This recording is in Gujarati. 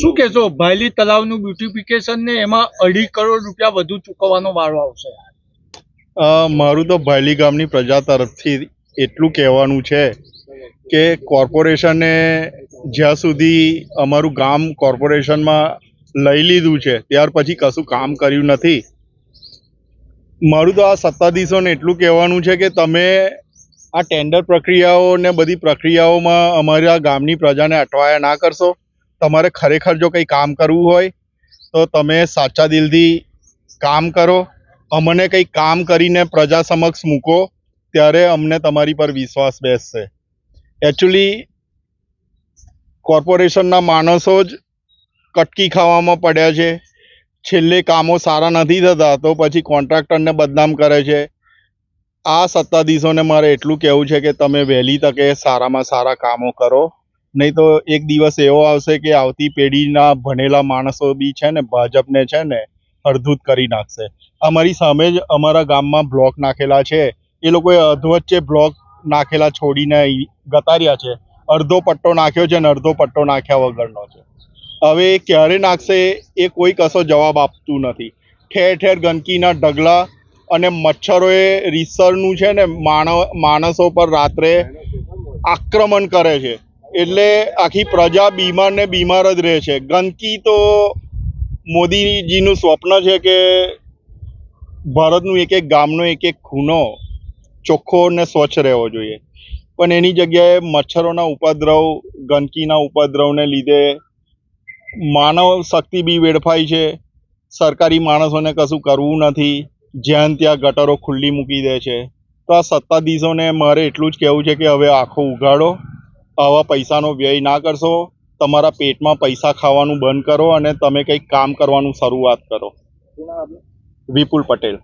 શું કેશો ભાયલી તલાવનું બ્યુટિફિકેશન ને એમાં અઢી કરોડ રૂપિયા વધુ ચૂકવવાનો વારો આવશે. અ, મારું તો ભાયલી ગામની પ્રજા તરફથી એટલું કહેવાનું છે કે કોર્પોરેશને જ્યાં સુધી અમારું ગામ કોર્પોરેશનમાં લઈ લીધું છે ત્યાર પછી કશું કામ કર્યું નથી. મારું તો આ સત્તાધીશોને એટલું કહેવાનું છે કે તમે આ ટેન્ડર પ્રક્રિયાઓ ને બધી પ્રક્રિયાઓમાં અમારા ગામની પ્રજાને અટવાયા ના કરશો. તમારે ખરેખર જો કંઈ કામ કરવું હોય, તો તમે સાચા દિલથી કામ કરો. અમને કંઈક કામ કરીને પ્રજા સમક્ષ મૂકો, ત્યારે અમને તમારી પર વિશ્વાસ બેસશે. એકચ્યુઅલી કોર્પોરેશનના માણસો જ કટકી ખાવામાં પડ્યા છે. છેલ્લે કામો સારા નથી થતા, તો પછી કોન્ટ્રાક્ટરને બદનામ કરે છે. આ સત્તાધીશોને મારે એટલું કહેવું છે કે તમે વહેલી તકે સારામાં સારા કામો કરો. નહીં તો એક દિવસ એવો આવશે કે આવતી પેઢીના ભણેલા માણસો બી છે ને, ભાજપને છે ને અડધૂત કરી નાખશે. અમારી સામે જ અમારા ગામમાં બ્લોક નાખેલા છે. એ લોકોએ અધવચ્ચે બ્લોક નાખેલા છોડીને ગતાર્યા છે. અડધો પટ્ટો નાખ્યો છે ને અડધો પટ્ટો નાખ્યા વગરનો છે. હવે ક્યારે નાખશે એ કોઈ કશો જવાબ આપતું નથી. ઠેર ઠેર ગંદકીના ઢગલા અને મચ્છરોએ રીસરનું છે ને માણવ, માણસો પર રાત્રે આક્રમણ કરે છે. એટલે આખી પ્રજા બીમાર ને બીમાર જ રહે છે. ગંદકી તો મોદીજીનું સ્વપ્ન છે કે ભારતનું એક એક ગામનો એક એક ખૂનો ચોખ્ખો ને સ્વચ્છ રહેવો જોઈએ. પણ એની જગ્યાએ મચ્છરોના ઉપદ્રવ, ગંદકીના ઉપદ્રવને લીધે માનવ શક્તિ બી વેડફાઈ છે. સરકારી માણસોને કશું કરવું નથી. જ્યાં ત્યાં ગટરો ખુલ્લી મૂકી દે છે. તો આ સત્તાધીશોને મારે એટલું જ કહેવું છે કે હવે આંખો ઉગાડો આવા પૈસાનો વ્યય ના કરશો, તમારા પેટમાં પૈસા ખાવાનું બંધ કરો અને તમે કંઈક કામ કરવાનું શરૂઆત કરો. વિપુલ પટેલ.